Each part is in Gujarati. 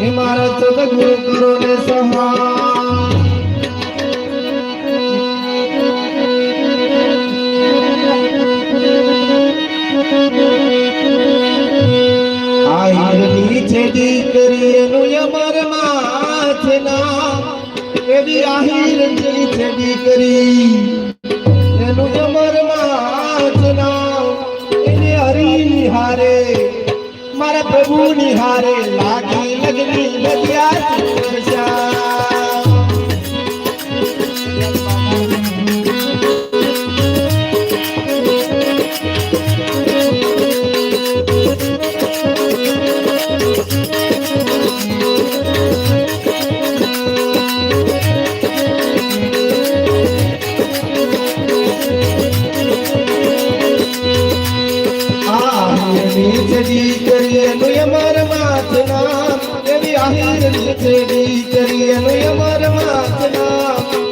હે મારા સદગુરુ કરો ને સહાય આહિરની છે દીકરી એનું અમર માથ નામ. એવી આહિરની છે દીકરી એનું અમર માથ નામ. એને હરી હારે મારા પ્રભુ નિહારે લાગી લગની બધિયા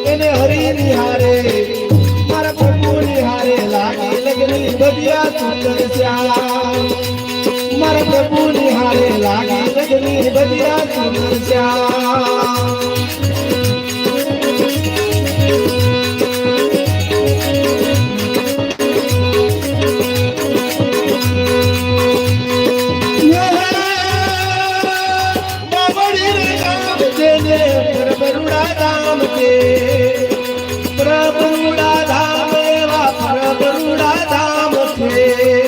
એનું હરી નિહારે મારા પ્રભુ નિહારે લાગી લગની બધિયા સુંદર શ્યામ મારા પ્રભુ નિહારે લાગી લગની ગામ છે